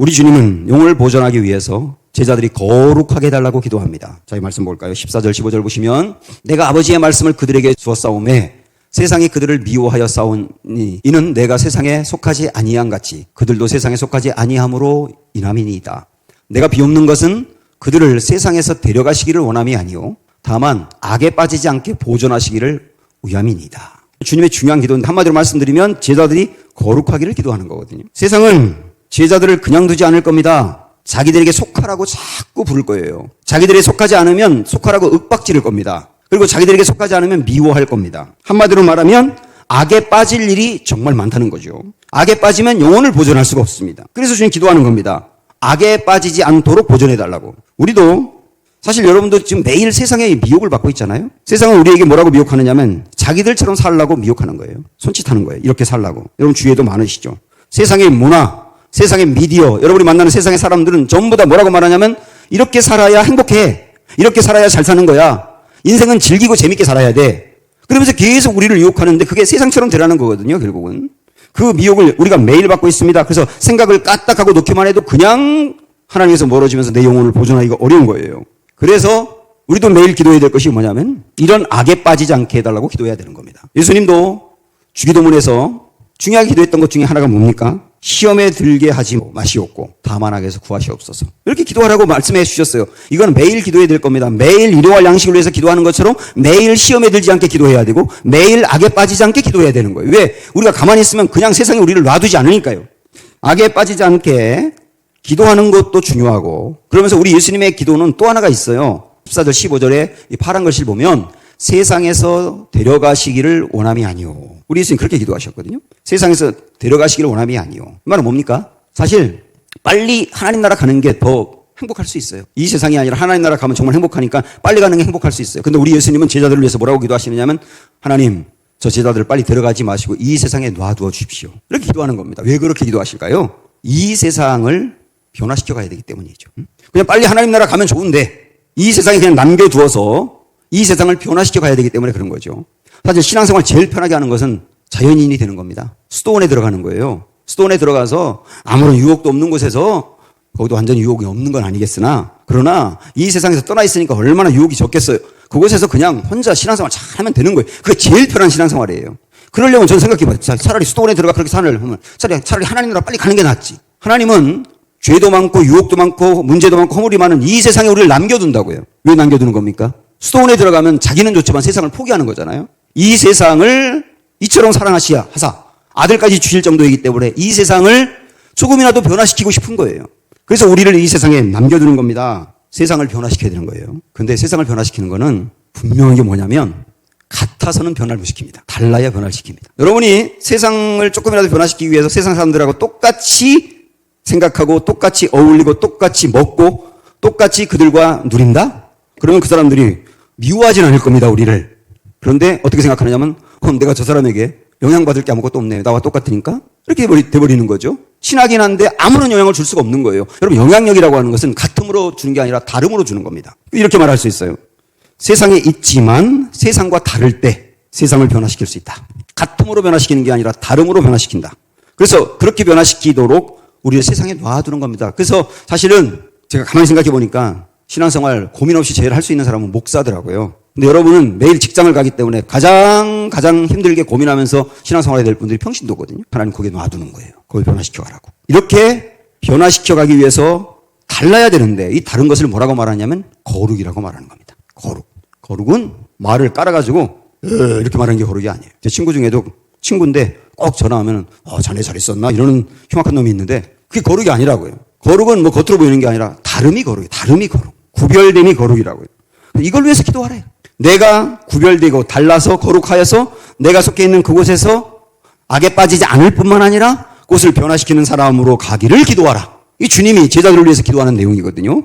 우리 주님은 영혼을 보존하기 위해서 제자들이 거룩하게 해달라고 기도합니다. 자, 이 말씀 볼까요? 14절, 15절 보시면 내가 아버지의 말씀을 그들에게 주었사오매 세상이 그들을 미워하여 싸우니 이는 내가 세상에 속하지 아니한 같이 그들도 세상에 속하지 아니함으로 인함이니이다. 내가 비옵는 것은 그들을 세상에서 데려가시기를 원함이 아니요 다만 악에 빠지지 않게 보존하시기를 위함이니이다. 주님의 중요한 기도인데 한마디로 말씀드리면 제자들이 거룩하기를 기도하는 거거든요. 세상은 제자들을 그냥 두지 않을 겁니다. 자기들에게 속하라고 자꾸 부를 거예요. 자기들에게 속하지 않으면 속하라고 윽박지를 겁니다. 그리고 자기들에게 속하지 않으면 미워할 겁니다. 한마디로 말하면 악에 빠질 일이 정말 많다는 거죠. 악에 빠지면 영혼을 보존할 수가 없습니다. 그래서 주님 기도하는 겁니다. 악에 빠지지 않도록 보존해 달라고. 우리도 사실 여러분도 지금 매일 세상에 미혹을 받고 있잖아요. 세상은 우리에게 뭐라고 미혹하느냐면 자기들처럼 살라고 미혹하는 거예요. 손짓하는 거예요. 이렇게 살라고. 여러분 주위에도 많으시죠. 세상의 문화, 세상의 미디어, 여러분이 만나는 세상의 사람들은 전부 다 뭐라고 말하냐면 이렇게 살아야 행복해. 이렇게 살아야 잘 사는 거야. 인생은 즐기고 재밌게 살아야 돼. 그러면서 계속 우리를 유혹하는데 그게 세상처럼 되라는 거거든요, 결국은. 그 미혹을 우리가 매일 받고 있습니다. 그래서 생각을 까딱하고 놓기만 해도 그냥 하나님에서 멀어지면서 내 영혼을 보존하기가 어려운 거예요. 그래서 우리도 매일 기도해야 될 것이 뭐냐면 이런 악에 빠지지 않게 해달라고 기도해야 되는 겁니다. 예수님도 주기도문에서 중요하게 기도했던 것 중에 하나가 뭡니까? 시험에 들게 하지 마시옵고 다만 악에서 구하시옵소서. 이렇게 기도하라고 말씀해 주셨어요. 이건 매일 기도해야 될 겁니다. 매일 일용할 양식을 위해서 기도하는 것처럼 매일 시험에 들지 않게 기도해야 되고 매일 악에 빠지지 않게 기도해야 되는 거예요. 왜? 우리가 가만히 있으면 그냥 세상에 우리를 놔두지 않으니까요. 악에 빠지지 않게 기도하는 것도 중요하고 그러면서 우리 예수님의 기도는 또 하나가 있어요. 14절 15절에 이 파란 글씨를 보면 세상에서 데려가시기를 원함이 아니오. 우리 예수님 그렇게 기도하셨거든요. 세상에서 데려가시기를 원함이 아니오. 이 말은 뭡니까? 사실 빨리 하나님 나라 가는 게 더 행복할 수 있어요. 이 세상이 아니라 하나님 나라 가면 정말 행복하니까 빨리 가는 게 행복할 수 있어요. 근데 우리 예수님은 제자들을 위해서 뭐라고 기도하시느냐면 하나님 저 제자들을 빨리 데려가지 마시고 이 세상에 놔두어 주십시오. 이렇게 기도하는 겁니다. 왜 그렇게 기도하실까요? 이 세상을 변화시켜 가야 되기 때문이죠. 그냥 빨리 하나님 나라 가면 좋은데 이 세상에 그냥 남겨두어서 이 세상을 변화시켜 가야 되기 때문에 그런 거죠. 사실 신앙생활 제일 편하게 하는 것은 자연인이 되는 겁니다. 수도원에 들어가는 거예요. 수도원에 들어가서 아무런 유혹도 없는 곳에서 거기도 완전히 유혹이 없는 건 아니겠으나 그러나 이 세상에서 떠나 있으니까 얼마나 유혹이 적겠어요. 그곳에서 그냥 혼자 신앙생활 잘 하면 되는 거예요. 그게 제일 편한 신앙생활이에요. 그러려면 저는 생각해봐요. 차라리 수도원에 들어가 그렇게 산을 하면 차라리, 차라리 하나님 나라 빨리 가는 게 낫지. 하나님은 죄도 많고 유혹도 많고 문제도 많고 허물이 많은 이 세상에 우리를 남겨둔다고요. 왜 남겨두는 겁니까? 수도원에 들어가면 자기는 좋지만 세상을 포기하는 거잖아요. 이 세상을 이처럼 사랑하시야 하사 아들까지 주실 정도이기 때문에 이 세상을 조금이라도 변화시키고 싶은 거예요. 그래서 우리를 이 세상에 남겨두는 겁니다. 세상을 변화시켜야 되는 거예요. 근데 세상을 변화시키는 거는 분명한 게 뭐냐면 같아서는 변화를 못 시킵니다. 달라야 변화를 시킵니다. 여러분이 세상을 조금이라도 변화시키기 위해서 세상 사람들하고 똑같이 생각하고 똑같이 어울리고 똑같이 먹고 똑같이 그들과 누린다? 그러면 그 사람들이 미워하진 않을 겁니다, 우리를. 그런데 어떻게 생각하느냐면, 그럼 내가 저 사람에게 영향받을 게 아무것도 없네. 나와 똑같으니까? 이렇게 돼버리는 거죠. 친하긴 한데 아무런 영향을 줄 수가 없는 거예요. 여러분, 영향력이라고 하는 것은 같음으로 주는 게 아니라 다름으로 주는 겁니다. 이렇게 말할 수 있어요. 세상에 있지만 세상과 다를 때 세상을 변화시킬 수 있다. 같음으로 변화시키는 게 아니라 다름으로 변화시킨다. 그래서 그렇게 변화시키도록 우리를 세상에 놔두는 겁니다. 그래서 사실은 제가 가만히 생각해 보니까 신앙생활 고민 없이 제일 할 수 있는 사람은 목사더라고요. 근데 여러분은 매일 직장을 가기 때문에 가장 가장 힘들게 고민하면서 신앙생활 해야 될 분들이 평신도거든요. 하나님 거기에 놔두는 거예요. 거기 변화시켜 가라고. 이렇게 변화시켜 가기 위해서 달라야 되는데 이 다른 것을 뭐라고 말하냐면 거룩이라고 말하는 겁니다. 거룩. 거룩은 말을 깔아가지고 어, 이렇게 말하는 게 거룩이 아니에요. 제 친구 중에도 친구인데 꼭 전화하면 어, 자네 잘 있었나 이러는 흉악한 놈이 있는데 그게 거룩이 아니라고요. 거룩은 뭐 겉으로 보이는 게 아니라 다름이 거룩이 다름이 거룩. 구별됨이 거룩이라고요. 이걸 위해서 기도하래요. 내가 구별되고 달라서 거룩하여서 내가 속해 있는 그곳에서 악에 빠지지 않을 뿐만 아니라 그곳을 변화시키는 사람으로 가기를 기도하라. 이 주님이 제자들을 위해서 기도하는 내용이거든요.